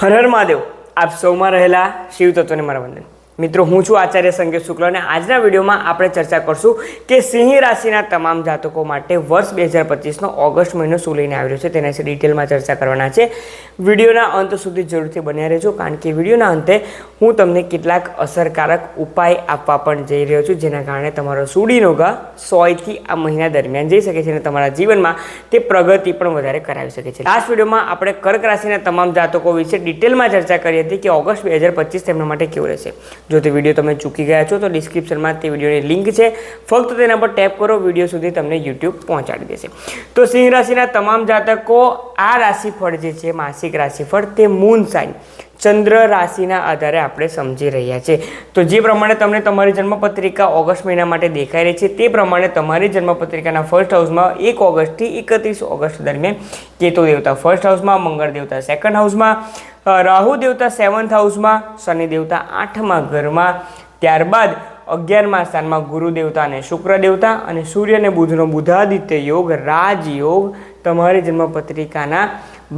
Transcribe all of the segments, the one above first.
હર હર મહાદેવ. આપ સૌમાં રહેલા શિવ તત્વને મારા વંદન. મિત્રો, હું છું આચાર્ય સંકેત શુક્લ અને આજના વિડીયોમાં આપણે ચર્ચા કરશું કે સિંહ રાશિના તમામ જાતકો માટે વર્ષ બે હજાર પચીસનો ઓગસ્ટ મહિનો શું લઈને રહ્યો છે, તેના વિશે ડિટેલમાં ચર્ચા કરવાના છે. વિડીયોના અંત સુધી જરૂરથી બન્યા રહેજો, કારણ કે વિડીયોના અંતે હું તમને કેટલાક અસરકારક ઉપાય આપવા પણ જઈ રહ્યો છું, જેના કારણે તમારો સુડીનો ઘા સોયથી આ મહિના દરમિયાન જઈ શકે છે અને તમારા જીવનમાં તે પ્રગતિ પણ વધારે કરાવી શકે છે. લાસ્ટ વિડીયોમાં આપણે કર્ક રાશિના તમામ જાતકો વિશે ડિટેલમાં ચર્ચા કરી હતી કે ઓગસ્ટ બે હજાર પચીસ તેમના માટે કેવું રહેશે. જો તે વીડિયો તમે ચૂકી ગયા છો, તો ડિસ્ક્રિપ્શનમાં તે વિડીયોની લિંક છે. ફક્ત તેના પર ટેપ કરો, વીડિયો સુધી તમને યુટ્યુબ પહોંચાડી દેશે. તો સિંહ રાશિના તમામ જાતકો, આ રાશિફળ જે છે, માસિક રાશિફળ, તે મૂન સાઇન ચંદ્ર રાશિના આધારે આપણે સમજી રહ્યા છે. તો જે પ્રમાણે તમને તમારી જન્મપત્રિકા ઓગસ્ટ મહિના માટે દેખાઈ રહી છે, તે પ્રમાણે તમારી જન્મપત્રિકાના ફર્સ્ટ હાઉસમાં એક ઓગસ્ટથી એકત્રીસ ઓગસ્ટ દરમિયાન કેતુ દેવતા ફર્સ્ટ હાઉસમાં મંગળ દેવતા સેકન્ડ હાઉસમાં રાહુ દેવતા સેવન્થ હાઉસમાં શનિ દેવતા આઠમા ઘરમાં, ત્યારબાદ અગિયારમા સ્થાનમાં ગુરુ દેવતા અને શુક્ર દેવતા અને સૂર્ય અને બુધનો બુધાદિત્ય યોગ, રાજયોગ તમારી જન્મપત્રિકાના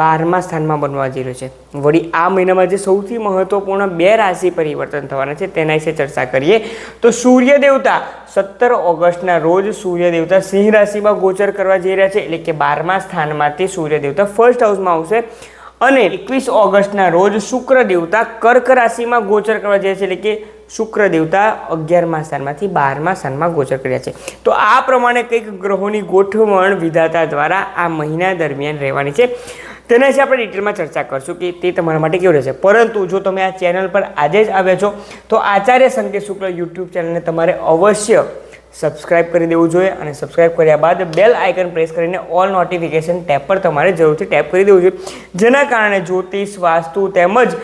બારમા સ્થાનમાં બનવા જઈ રહ્યો છે. વળી આ મહિનામાં જે સૌથી મહત્વપૂર્ણ બે રાશિ પરિવર્તન થવાના છે, તેના વિશે ચર્ચા કરીએ. તો સૂર્ય દેવતા સત્તર ઓગસ્ટના રોજ સૂર્ય દેવતા સિંહ રાશિમાં ગોચર કરવા જઈ રહ્યા છે, એટલે કે બારમા સ્થાનમાંથી સૂર્ય દેવતા ફર્સ્ટ હાઉસમાં આવશે. અને એકવીસ ઓગસ્ટના રોજ શુક્ર દેવતા કર્ક રાશિમાં ગોચર કરવા જાય છે, એટલે કે શુક્ર દેવતા અગિયારમા સ્થાનમાંથી બારમા સ્થાનમાં ગોચર કર્યા છે. તો આ પ્રમાણે કંઈક ગ્રહોની ગોઠવણ વિધાતા દ્વારા આ મહિના દરમિયાન રહેવાની છે. તેના વિશે આપણે ડિટેલમાં ચર્ચા કરશું કે તે તમારા માટે કેવું રહેશે. પરંતુ જો તમે આ ચેનલ પર આજે જ આવ્યા છો, તો આચાર્ય સંકેત શુક્લ યુટ્યુબ ચેનલને તમારે અવશ્ય સબસ્ક્રાઇબ કરી દેવું જોઈએ અને સબસ્ક્રાઇબ કર્યા બાદ બેલ આઇકન પ્રેસ કરીને ઓલ નોટિફિકેશન ટેપ પર તમારે જરૂરથી ટેપ કરી દેવું જોઈએ. જેના કારણે જ્યોતિષ, વાસ્તુ તેમજ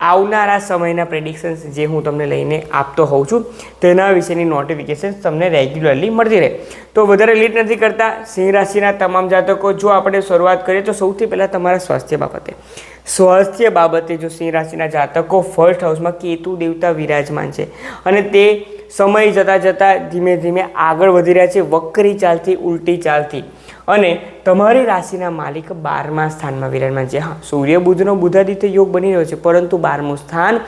આવનારા સમયના પ્રેડિક્શન્સ જે હું તમને લઈને આપતો હોઉં છું, તેના વિશેની નોટિફિકેશન્સ તમને રેગ્યુલરલી મળતી રહે. તો વધારે લીટ નથી કરતા, સિંહ રાશિના તમામ જાતકો, જો આપણે શરૂઆત કરીએ તો સૌથી પહેલાં તમારા સ્વાસ્થ્ય બાબતે. સ્વાસ્થ્ય બાબતે જો સિંહ રાશિના જાતકો ફર્સ્ટ હાઉસમાં કેતુ, દેવતા વિરાજમાન છે અને તે સમય જતાં જતાં ધીમે ધીમે આગળ વધી રહ્યા છે, વક્રી ચાલથી, ઉલટી ચાલથી. અને તમારી રાશિના માલિક બારમા સ્થાનમાં વિરાજમાન છે. હા, સૂર્ય બુધનો બુધાદિત્ય યોગ બની રહ્યો છે, પરંતુ બારમું સ્થાન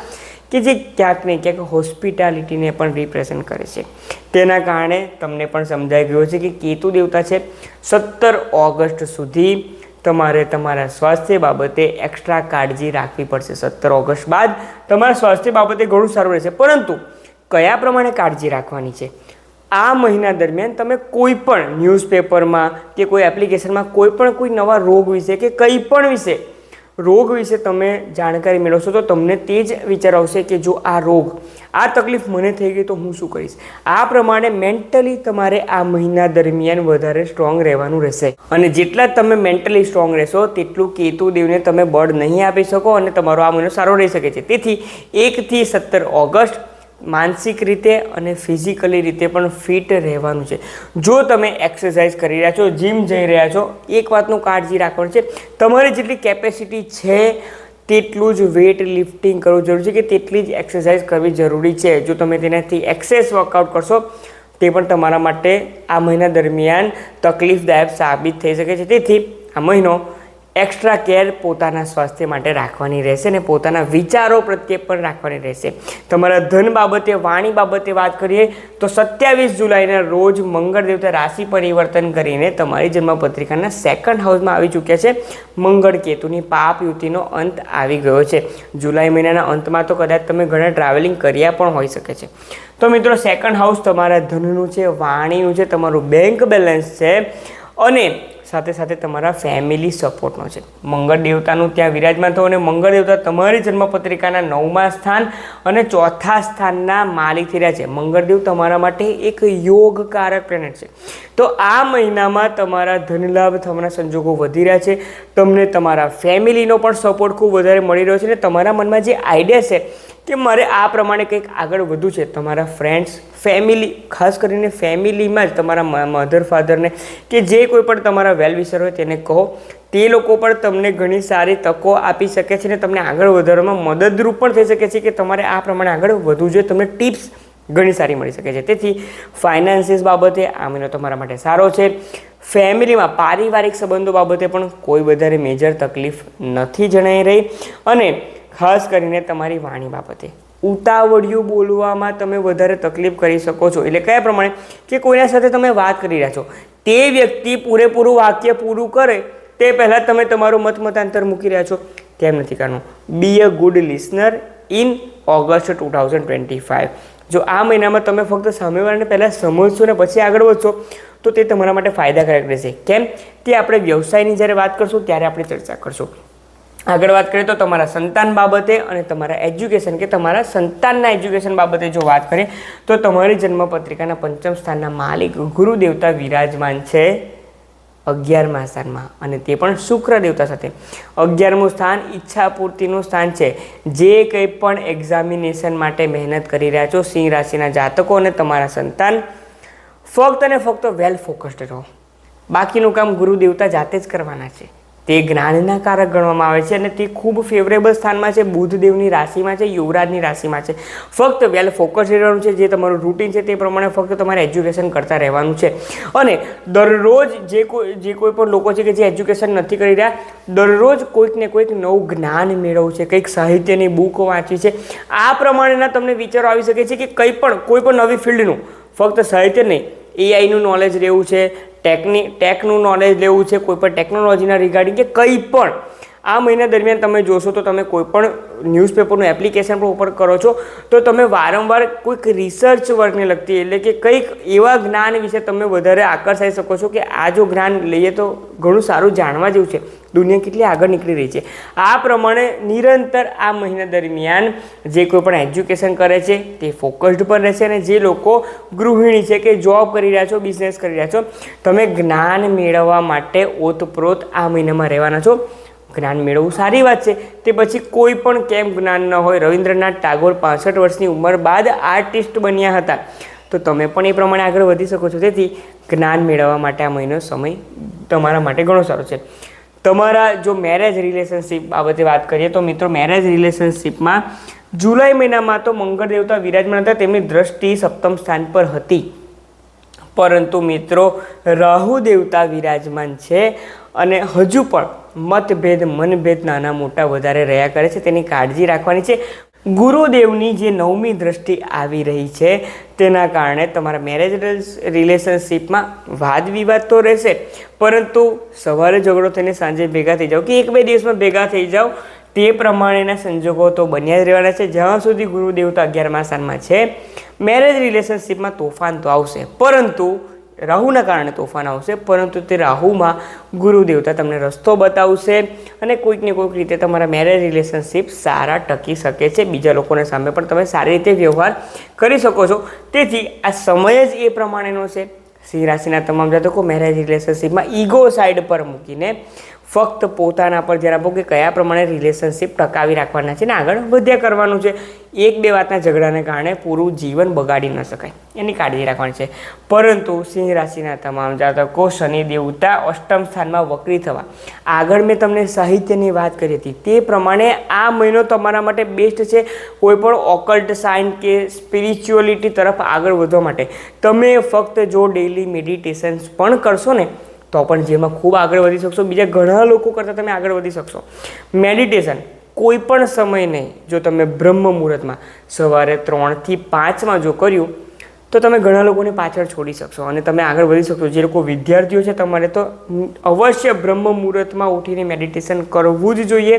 કે જે ક્યાંક ને ક્યાંક હોસ્પિટાલિટીને પણ રિપ્રેઝન્ટ કરે છે. તેના કારણે તમને પણ સમજાઈ ગયું છે કે કેતુ દેવતા છે. સત્તર ઓગસ્ટ સુધી તમારે તમારા સ્વાસ્થ્ય બાબતે એક્સ્ટ્રા કાળજી રાખવી પડશે. સત્તર ઓગસ્ટ બાદ તમારા સ્વાસ્થ્ય બાબતે ઘણું સારું રહેશે. પરંતુ કયા પ્રમાણે કાળજી રાખવાની છે? આ મહિના દરમિયાન તમે કોઈ પણ ન્યૂઝપેપરમાં કે કોઈ એપ્લિકેશનમાં કોઈ પણ કોઈ નવા રોગ વિશે કે કંઈ પણ વિશે રોગ વિશે તમે જાણકારી મેળવશો તો તમને તે જ વિચાર આવશે કે જો આ રોગ, આ તકલીફ મને થઈ ગઈ તો હું શું કરીશ? આ પ્રમાણે મેન્ટલી તમારે આ મહિના દરમિયાન વધારે સ્ટ્રોંગ રહેવાનું રહેશે. અને જેટલા તમે મેન્ટલી સ્ટ્રોંગ રહેશો, તેટલું કેતુ દેવને તમે બળ નહીં આપી શકો અને તમારો આ મહિનો સારો રહી શકે છે. તેથી એકથી સત્તર ઓગસ્ટ માનસિક રીતે અને ફિઝિકલી રીતે પણ ફિટ રહેવાનું છે. જો તમે એક્સરસાઇઝ કરી રહ્યા છો, જીમ જઈ રહ્યા છો, એક વાતનું કાળજી રાખવાનું છે. તમારી જેટલી કેપેસિટી છે, તેટલું જ વેટ લિફ્ટિંગ કરવું જરૂરી છે કે તેટલી જ એક્સરસાઇઝ કરવી જરૂરી છે. જો તમે તેનાથી એક્સેસ વર્કઆઉટ કરશો, તે પણ તમારા માટે આ મહિના દરમિયાન તકલીફદાયક સાબિત થઈ શકે છે. તેથી આ મહિનો એક્સ્ટ્રા કેર પોતાના સ્વાસ્થ્ય માટે રાખવાની રહેશે અને પોતાના વિચારો પ્રત્યે પણ રાખવાની રહેશે. તમારા ધન બાબતે, વાણી બાબતે વાત કરીએ, તો સત્યાવીસ જુલાઈના રોજ મંગળ દેવતા રાશિ પરિવર્તન કરીને તમારી જન્મપત્રિકાના સેકન્ડ હાઉસમાં આવી ચૂક્યા છે. મંગળ કેતુની પાપ યુતિનો અંત આવી ગયો છે. જુલાઈ મહિનાના અંતમાં તો કદાચ તમે ઘણા ટ્રાવેલિંગ કર્યા પણ હોઈ શકે છે. તો મિત્રો સેકન્ડ હાઉસ તમારા ધનનું છે, વાણીનું છે, તમારું બેંક બેલેન્સ છે. અને સાથે સાથે તમારા ફેમિલી સપોર્ટનો છે. મંગળ દેવતાનું ત્યાં વિરાજમાન થવું અને મંગળ દેવતા તમારી જન્મપત્રિકાના નવમા સ્થાન અને ચોથા સ્થાનના માલિક થઈ રહ્યા છે મંગળદેવ તમારા માટે એક યોગકારક પ્લેનેટ છે. તો આ મહિનામાં તમારા ધનલાભ થવાના સંજોગો વધી રહ્યા છે. તમને તમારા ફેમિલીનો પણ સપોર્ટ ખૂબ વધારે મળી રહ્યો છે અને તમારા મનમાં જે આઈડિયા છે કે મારે આ પ્રમાણે કંઈક આગળ વધવું છે? તમારા ફ્રેન્ડ્સ ફેમિલી ખાસ કરીને ફેમિલીમાં જ તમારા મધર ફાધરને કે જે કોઈ પણ તમારા વેલવિશર હોય તેને કહો. તે લોકો પણ તમને ઘણી સારી તકો આપી શકે છે ને તમને આગળ વધારવામાં મદદરૂપ પણ થઈ શકે છે કે તમારે આ પ્રમાણે આગળ વધવું જોઈએ. તમને ટિપ્સ ઘણી સારી મળી શકે છે. તેથી ફાઇનાન્સિસ બાબતે આ મહિનો તમારા માટે સારો છે. ફેમિલીમાં પારિવારિક સંબંધો બાબતે પણ કોઈ વધારે મેજર તકલીફ નથી જણાઈ રહી. અને ખાસ કરીને તમારી વાણી બાબતે. ઉતાવળિયું બોલવામાં તમે વધારે તકલીફ કરી શકો છો. એટલે કયા પ્રમાણે? કે કોઈના સાથે તમે વાત કરી રહ્યા છો. તે વ્યક્તિ પૂરેપૂરું વાક્ય પૂરું કરે, તે પહેલાં તમે તમારું મત મતાંતર મૂકી રહ્યા છો. તેમ નથી કરવાનું? Be a good listener in August two thousand twenty five જો આ મહિનામાં તમે ફક્ત સામેવાળાને પહેલાં સમજશો ને પછી આગળ વધશો, તો તે તમારા માટે ફાયદાકારક રહેશે. કેમ? તે આપણે વ્યવસાયની જ્યારે વાત કરશું, ત્યારે આપણે ચર્ચા કરશું. આગળ વાત કરીએ તો તમારા સંતાન બાબતે અને તમારા એજ્યુકેશન કે તમારા સંતાનના એજ્યુકેશન બાબતે જો વાત કરીએ તો તમારી જન્મપત્રિકાના પંચમ સ્થાનના માલિક ગુરુ દેવતા વિરાજમાન છે અગિયારમા સ્થાનમાં અને તે પણ શુક્ર દેવતા સાથે. અગિયારમું સ્થાન ઈચ્છા પૂર્તિનું સ્થાન છે. જે કંઈ પણ એક્ઝામિનેશન માટે મહેનત કરી રહ્યા છો, સિંહ રાશિના જાતકો અને તમારા સંતાન, ફક્ત અને ફક્ત વેલ ફોકસ્ડ રહો. બાકીનું કામ ગુરુ દેવતા જાતે જ કરવાના છે. તે જ્ઞાનના કારક ગણવામાં આવે છે અને તે ખૂબ ફેવરેબલ સ્થાનમાં છે. બુધદેવની રાશિમાં છે, યુવરાજની રાશિમાં છે. ફક્ત વેલ ફોકસ રહેવાનું છે. જે તમારું રૂટીન છે તે પ્રમાણે ફક્ત તમારે એજ્યુકેશન કરતા રહેવાનું છે. અને દરરોજ જે કોઈ જે કોઈ પણ લોકો છે કે જે એજ્યુકેશન નથી કરી રહ્યા, દરરોજ કોઈક ને કોઈક નવું જ્ઞાન મેળવવું છે. કંઈક સાહિત્યની બુક વાંચી છે. આ પ્રમાણેના તમને વિચારો આવી શકે છે કે કંઈ પણ, કોઈ પણ નવી ફિલ્ડનું ફક્ત સાહિત્ય નહીં એઆઈનું નોલેજ રહેવું છે ટેકની ટેકનું નોલેજ લેવું છે, કોઈ પણ ટેકનોલોજીના રિગાર્ડિંગ કે કંઈ પણ. આ મહિના દરમિયાન તમે જોશો તો તમે કોઈપણ ન્યૂઝપેપરનું એપ્લિકેશન પણ ઉપર કરો છો, તો તમે વારંવાર કોઈક રિસર્ચ વર્કને લગતી એટલે કે કંઈક એવા જ્ઞાન વિશે તમે વધારે આકર્ષાઈ શકો છો કે આ જો જ્ઞાન લઈએ તો ઘણું સારું જાણવા જેવું છે. દુનિયા કેટલી આગળ નીકળી રહી છે. આ પ્રમાણે નિરંતર આ મહિના દરમિયાન જે કોઈ પણ એજ્યુકેશન કરે છે તે ફોકસ્ડ પર રહેશે અને જે લોકો ગૃહિણી છે કે જોબ કરી રહ્યા છો બિઝનેસ કરી રહ્યા છો, તમે જ્ઞાન મેળવવા માટે ઓતપ્રોત આ મહિનામાં રહેવાના છો. જ્ઞાન મેળવવું સારી વાત છે. તે પછી કોઈ પણ કેમ જ્ઞાન ન હોય, રવિન્દ્રનાથ ટાગોર પાસઠ વર્ષની ઉંમર બાદ આર્ટિસ્ટ બન્યા હતા. તો તમે પણ એ પ્રમાણે આગળ વધી શકો છો. તેથી જ્ઞાન મેળવવા માટે આ મહિનો સમય તમારા માટે ઘણો સારો છે. તમારા જો મેરેજ રિલેશનશિપ બાબતે વાત કરીએ તો મિત્રો મેરેજ રિલેશનશિપમાં જુલાઈ મહિનામાં તો મંગળ દેવતા વિરાજમાન હતા. તેમની દ્રષ્ટિ સપ્તમ સ્થાન પર હતી. પરંતુ મિત્રો રાહુ દેવતા વિરાજમાન છે અને હજુ પણ મતભેદ, મનભેદ નાના મોટા વધારે રહ્યા કરે છે. તેની કાળજી રાખવાની છે. ગુરુદેવની જે નવમી દ્રષ્ટિ આવી રહી છે, તેના કારણે તમારા મેરેજ રિલેશનશીપમાં વાદ વિવાદ તો રહેશે, પરંતુ સવારે ઝઘડો થઈને સાંજે ભેગા થઈ જાઓ કે એક બે દિવસમાં ભેગા થઈ જાઓ, તે પ્રમાણેના સંજોગો તો બન્યા જ રહેવાના છે. જ્યાં સુધી ગુરુદેવ તો અગિયારમા સ્થાનમાં છે મેરેજ રિલેશનશીપમાં તોફાન તો આવશે. પરંતુ રાહુના કારણે તોફાન આવશે, પરંતુ તે રાહુમાં ગુરુ દેવતા તમને રસ્તો બતાવશે અને કોઈક ને કોઈક રીતે તમારા મેરેજ રિલેશનશિપ સારા ટકી શકે છે. બીજા લોકોને સામે પણ તમે સારી રીતે વ્યવહાર કરી શકો છો. તેથી આ સમય જ એ પ્રમાણેનો છે. સિંહ રાશિના તમામ જાતકો મેરેજ રિલેશનશિપમાં ઈગો સાઈડ પર મૂકીને ફક્ત પોતાના પર જરા આપો કે કયા પ્રમાણે રિલેશનશિપ ટકાવી રાખવાના છે ને આગળ વધ્યા કરવાનું છે. એક બે વાતના ઝઘડાને કારણે પૂરું જીવન બગાડી ન શકાય. એની કાળજી રાખવાની છે. પરંતુ સિંહ રાશિના તમામ જાતકો શનિ દેવતા અષ્ટમ સ્થાનમાં વક્રી થવા. આગળ મેં તમને સાહિત્યની વાત કરી હતી. તે પ્રમાણે આ મહિનો તમારા માટે બેસ્ટ છે. કોઈપણ ઓકલ્ટ સાઇન કે સ્પિરિચ્યુઅલિટી તરફ આગળ વધવા માટે. તમે ફક્ત જો ડેઇલી મેડિટેશન્સ પણ કરશો ને તો પણ જેમાં ખૂબ આગળ વધી શકશો. બીજા ઘણા લોકો કરતાં તમે આગળ વધી શકશો. મેડિટેશન કોઈ પણ સમય નહીં. જો તમે બ્રહ્મ મુહૂર્તમાં સવારે ત્રણથી પાંચમાં જો કર્યું, તો તમે ઘણા લોકોને પાછળ છોડી શકશો અને તમે આગળ વધી શકશો. જે લોકો વિદ્યાર્થીઓ છે, તમારે તો અવશ્ય બ્રહ્મ મુહૂર્તમાં ઉઠીને મેડિટેશન કરવું જ જોઈએ.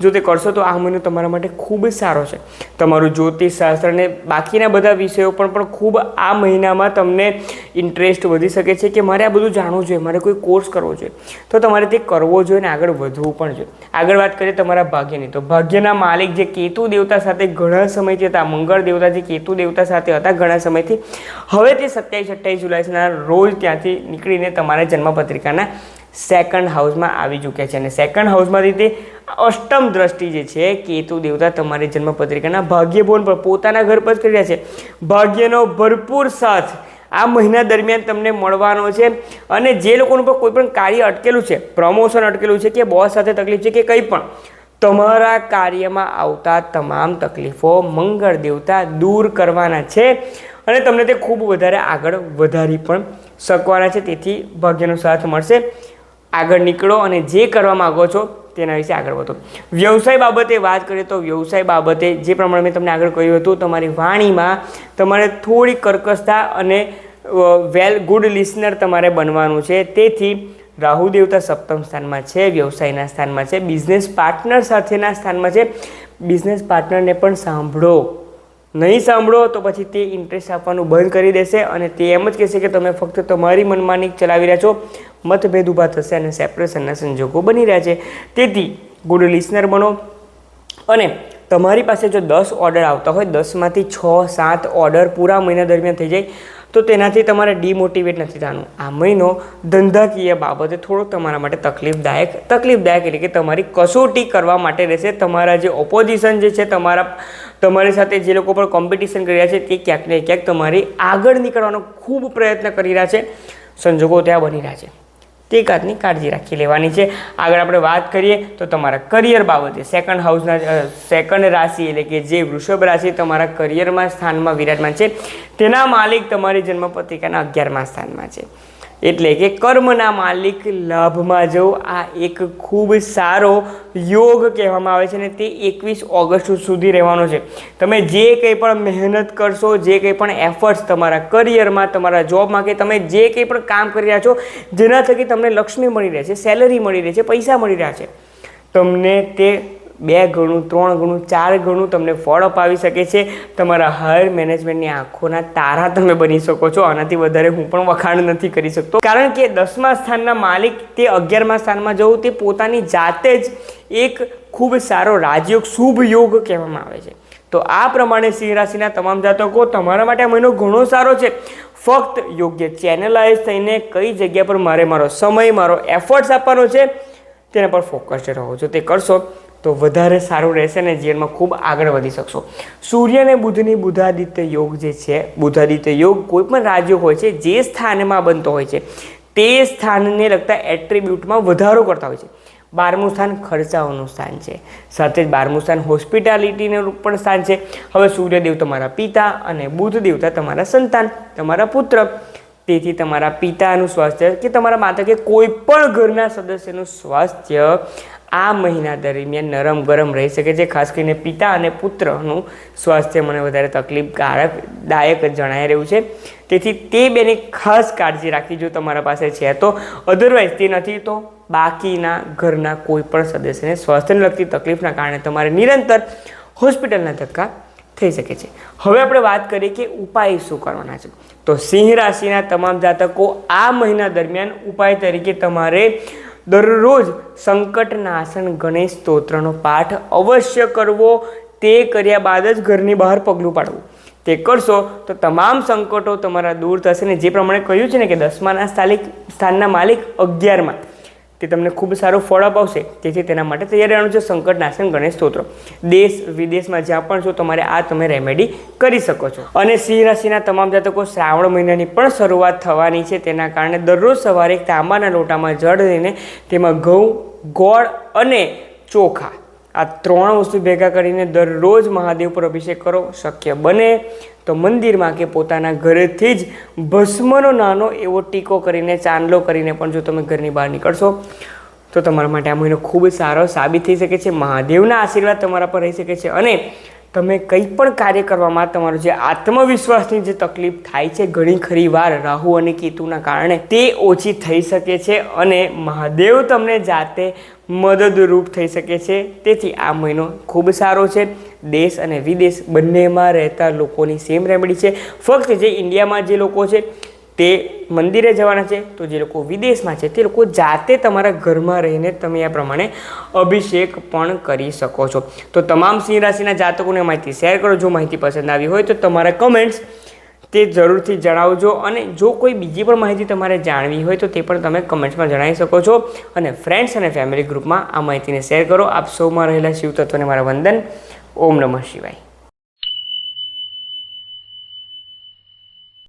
જો તે કરશો તો આ મહિનો તમારા માટે ખૂબ જ સારો છે. તમારું જ્યોતિષ શાસ્ત્ર અને બાકીના બધા વિષયો પણ પણ ખૂબ આ મહિનામાં તમને ઇન્ટરેસ્ટ વધી શકે છે કે મારે આ બધું જાણવું જોઈએ, મારે કોઈ કોર્સ કરવો જોઈએ. તો તમારે તે કરવો જોઈએ ને આગળ વધવું પણ જોઈએ. આગળ વાત કરીએ તમારા ભાગ્યની. તો ભાગ્યના માલિક જે કેતુ દેવતા સાથે ઘણા સમયથી હતા, મંગળ દેવતા જે કેતુ દેવતા સાથે હતા ઘણા સમયથી, હવે તે સત્યાવીસ, અઠ્યાવીસ જુલાઈના રોજ ત્યાંથી નીકળીને તમારા જન્મપત્રિકાના સેકન્ડ હાઉસમાં આવી ચૂક્યા છે. અને સેકન્ડ હાઉસમાંથી તે અષ્ટમ દ્રષ્ટિ જે છે, કેતુ દેવતા તમારી જન્મપત્રિકાના ભાગ્યભવન પર પોતાના ઘર પર કરી રહ્યા છે. ભાગ્યનો ભરપૂર સાથ આ મહિના દરમિયાન તમને મળવાનો છે. અને જે લોકોનું પણ કોઈ પણ કાર્ય અટકેલું છે પ્રમોશન અટકેલું છે કે બોસ સાથે તકલીફ છે કે કંઈ પણ, તમારા કાર્યમાં આવતા તમામ તકલીફો મંગળ દેવતા દૂર કરવાના છે. અને તમને તે ખૂબ વધારે આગળ વધારી પણ શકવાના છે. તેથી ભાગ્યનો સાથ મળશે. આગળ નીકળો અને જે કરવા માગો છો તેના વિશે આગળ વધો. વ્યવસાય બાબતે વાત કરીએ તો વ્યવસાય બાબતે જે પ્રમાણે મેં તમને આગળ કહ્યું હતું, તમારી વાણીમાં તમારે થોડી કર્કશતા અને વેલ ગુડ લિસનર તમારે બનવાનું છે. તેથી રાહુ દેવતા સપ્તમ સ્થાનમાં છે, વ્યવસાયના સ્થાનમાં છે, બિઝનેસ પાર્ટનર સાથેના સ્થાનમાં છે. બિઝનેસ પાર્ટનરને પણ સાંભળો. નહીં સાંભળો તો પછી તે ઇન્ટરેસ્ટ આપવાનું બંધ કરી દેશે અને તે એમ જ કહેશે કે તમે ફક્ત તમારી મનમાની ચલાવી રહ્યા છો. મતભેદ ઊભા થશે અને સેપરેશનના સંજોગો બની રહ્યા છે. તેથી ગુડ લિસનર બનો અને તમારી પાસે જો દસ ઓર્ડર આવતા હોય, દસમાંથી છ સાત ઓર્ડર પૂરા મહિના દરમિયાન થઈ જાય. તો તેનાથી તમારે ડિમોટિવેટ નથી થવાનું. આ મહિનો ધંધાકીય બાબતે થોડોક તમારા માટે તકલીફદાયક તકલીફદાયક એટલે કે તમારી કસોટી કરવા માટે રહેશે. તમારા જે ઓપોઝિશન જે છે, તમારા, તમારી સાથે જે લોકો પણ કોમ્પિટિશન કરી રહ્યા છે, તે ક્યાંક ને ક્યાંક તમારી આગળ નીકળવાનો ખૂબ પ્રયત્ન કરી રહ્યા છે. સંજોગો ત્યાં બની રહ્યા છે. તે કાતની કાળજી રાખી લેવાની છે. આગળ આપણે વાત કરીએ તો તમારા કરિયર બાબતે સેકન્ડ હાઉસના સેકન્ડ રાશિ એટલે કે જે વૃષભ રાશિ તમારા કરિયરમાં સ્થાનમાં વિરાજમાન છે. તેના માલિક તમારી જન્મ પત્રિકાના અગિયારમાં સ્થાનમાં છે. એટલે કે કર્મના માલિક લાભમાં જવું, આ એક ખૂબ સારો યોગ કહેવામાં આવે છે અને તે એકવીસ ઓગસ્ટ સુધી રહેવાનો છે. તમે જે કંઈ પણ મહેનત કરશો, જે કંઈ પણ એફર્ટ્સ તમારા કરિયરમાં તમારા જોબમાં કે તમે જે કંઈ પણ કામ કરી રહ્યા છો, જેના થકી તમને લક્ષ્મી મળી રહે છે સેલરી મળી રહે છે, પૈસા મળી રહ્યા છે. તમને તે બે ગણું, ત્રણ ગણું, ચાર ગણું તમને ફળ અપાવી શકે છે. તમારા હાયર મેનેજમેન્ટની આંખોના તારા તમે બની શકો છો. આનાથી વધારે હું પણ વખાણ નથી કરી શકતો. કારણ કે દસમા સ્થાનના માલિક તે અગિયારમા સ્થાનમાં જવું તે પોતાની જાતે જ એક ખૂબ સારો રાજયોગ, શુભ યોગ કહેવામાં આવે છે. તો આ પ્રમાણે સિંહ રાશિના તમામ જાતકો તમારા માટે મહિનો ઘણો સારો છે. ફક્ત યોગ્ય ચેનલાઇઝ થઈને કઈ જગ્યા પર મારે મારો સમય, મારો એફર્ટ્સ આપવાનો છે, તેના પર ફોકસ્ડ રહો. જો તે કરશો તો વધારે સારું રહેશે અને જીવનમાં ખૂબ આગળ વધી શકશો. સૂર્ય અને બુધની બુધાદિત્ય યોગ જે છે, બુધાદિત્ય યોગ કોઈ પણ રાજયોગ હોય છે, જે સ્થાનમાં બનતો હોય છે, તે સ્થાનને લગતા એટ્રીબ્યુટમાં વધારો કરતા હોય છે. બારમું સ્થાન ખર્ચાઓનું સ્થાન છે. સાથે જ બારમું સ્થાન હોસ્પિટાલિટીનું પણ સ્થાન છે. હવે સૂર્યદેવ તમારા પિતા અને બુધ દેવતા તમારા સંતાન, તમારા પુત્ર. તેથી તમારા પિતાનું સ્વાસ્થ્ય કે તમારા માતા કે કોઈ પણ ઘરના સદસ્યનું સ્વાસ્થ્ય આ મહિના દરમિયાન નરમ ગરમ રહી શકે છે. ખાસ કરીને પિતા અને પુત્રનું સ્વાસ્થ્ય મને વધારે તકલીફકારક, દાયક જણાઈ રહ્યું છે. તેથી તે બેની ખાસ કાળજી રાખી જો તમારા પાસે છે તો. અધરવાઇઝ તે નથી તો બાકીના ઘરના કોઈ પણ સદસ્યને સ્વાસ્થ્યને લગતી તકલીફના કારણે તમારે નિરંતર હોસ્પિટલના ધક્કા થઈ શકે છે. હવે આપણે વાત કરીએ કે ઉપાય શું કરવાના છે. તો સિંહ રાશિના તમામ જાતકો આ મહિના દરમિયાન ઉપાય તરીકે તમારે દરરોજ સંકટનાશન ગણેશ સ્તોત્રનો પાઠ અવશ્ય કરવો. તે કર્યા બાદ જ ઘરની બહાર પગલું પાડવું. તે કરશો તો તમામ સંકટો તમારા દૂર થશે ને જે પ્રમાણે કહ્યું છે ને કે દસમાના સ્થાનિક સ્થાનના માલિક અગિયારમાં. તે તમને ખૂબ સારો ફળ આવશે તેથી તેના માટે તૈયાર રહેવાનું છે સંકટનાશન ગણેશ સ્તોત્ર. દેશ વિદેશમાં જ્યાં પણ છો તમારે આ તમે રેમેડી કરી શકો છો. અને સિંહ રાશિના તમામ જાતકો શ્રાવણ મહિનાની પણ શરૂઆત થવાની છે. તેના કારણે દરરોજ સવારે તાંબાના લોટામાં જળ લઈને તેમાં ઘઉં, ગોળ અને ચોખા આ ત્રણ વસ્તુ ભેગા કરીને દરરોજ મહાદેવ પર અભિષેક કરો, શક્ય બને તો મંદિરમાં કે પોતાના ઘરેથી જ ભસ્મનો નાનો એવો ટીકો કરીને, ચાંદલો કરીને પણ જો તમે ઘરની બહાર નીકળશો, તો તમારા માટે આ મહિનો ખૂબ સારો સાબિત થઈ શકે છે. મહાદેવના આશીર્વાદ તમારા પર રહી શકે છે અને તમે કંઈ પણ કાર્ય કરવામાં તમારો જે આત્મવિશ્વાસની જે તકલીફ થાય છે, ઘણી ખરી વાર રાહુ અને કેતુના કારણે તે ઓછી થઈ શકે છે અને મહાદેવ તમને જાતે મદદરૂપ થઈ શકે છે. તેથી આ મહિનો ખૂબ સારો છે. દેશ અને વિદેશ બંનેમાં રહેતા લોકોની સેમ રેમેડી છે. ફક્ત જે ઇન્ડિયામાં જે લોકો છે તે મંદિરે જવાના છે, તો જે લોકો વિદેશમાં છે, તે લોકો જાતે તમારા ઘરમાં રહીને તમે આ પ્રમાણે અભિષેક પણ કરી શકો છો. તો તમામ સિંહ રાશિના જાતકોને માહિતી શેર કરો. જો માહિતી પસંદ આવી હોય તો તમારા કમેન્ટ્સ તે જરૂરથી જણાવજો અને જો કોઈ બીજી પણ માહિતી તમારે જાણવી હોય તો તે પણ તમે કમેન્ટ્સમાં જણાવી શકો છો અને ફ્રેન્ડ્સ અને ફેમિલી ગ્રુપમાં આ માહિતીને શેર કરો. આપ સૌમાં રહેલા શિવ તત્વને મારા વંદન. ઓમ નમઃ શિવાય.